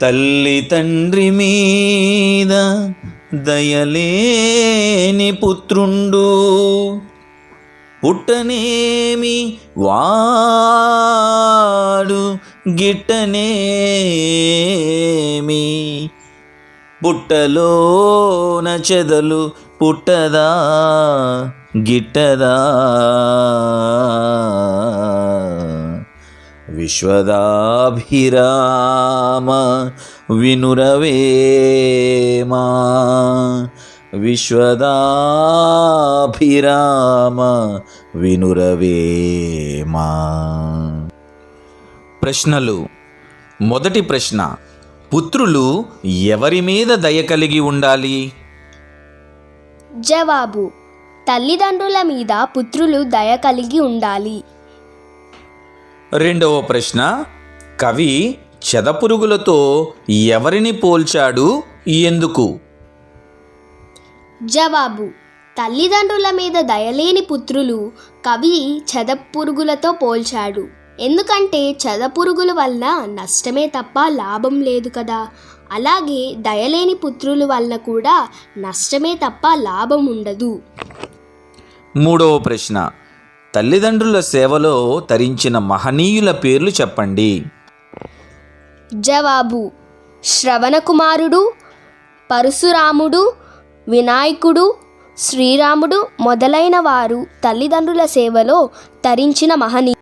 తల్లి తండ్రి మీద దయలేని పుత్రుండు. పుట్టనేమి వాడు గిట్టనేమి పుట్టలోన చెదలు పుట్టదా గిట్టదా. విశ్వదాభిరామ వినురవేమా విశ్వదాభిరామ వినురవేమా ప్రశ్నలు. మొదటి ప్రశ్న పుత్రులు ఎవరి మీద దయ కలిగి ఉండాలి? జవాబు తల్లిదండ్రుల మీద పుత్రులు దయ కలిగి ఉండాలి. రెండవ ప్రశ్న కవి చెదపురుగులతో ఎవరిని పోల్చాడు? ఎందుకు? జవాబు తల్లిదండ్రుల మీద దయలేని పుత్రులు కవి చెదపురుగులతో పోల్చాడు. ఎందుకంటే చెదపురుగుల వల్ల నష్టమే తప్ప లాభం లేదు కదా. అలాగే దయలేని పుత్రుల వల్ల కూడా నష్టమే తప్ప లాభం ఉండదు. మూడవ ప్రశ్న తల్లిదండ్రుల సేవలో తరించిన మహనీయుల పేర్లు చెప్పండి. జవాబు శ్రవణకుమారుడు పరశురాముడు వినాయకుడు శ్రీరాముడు మొదలైన వారు తల్లిదండ్రుల సేవలో తరించిన మహనీయు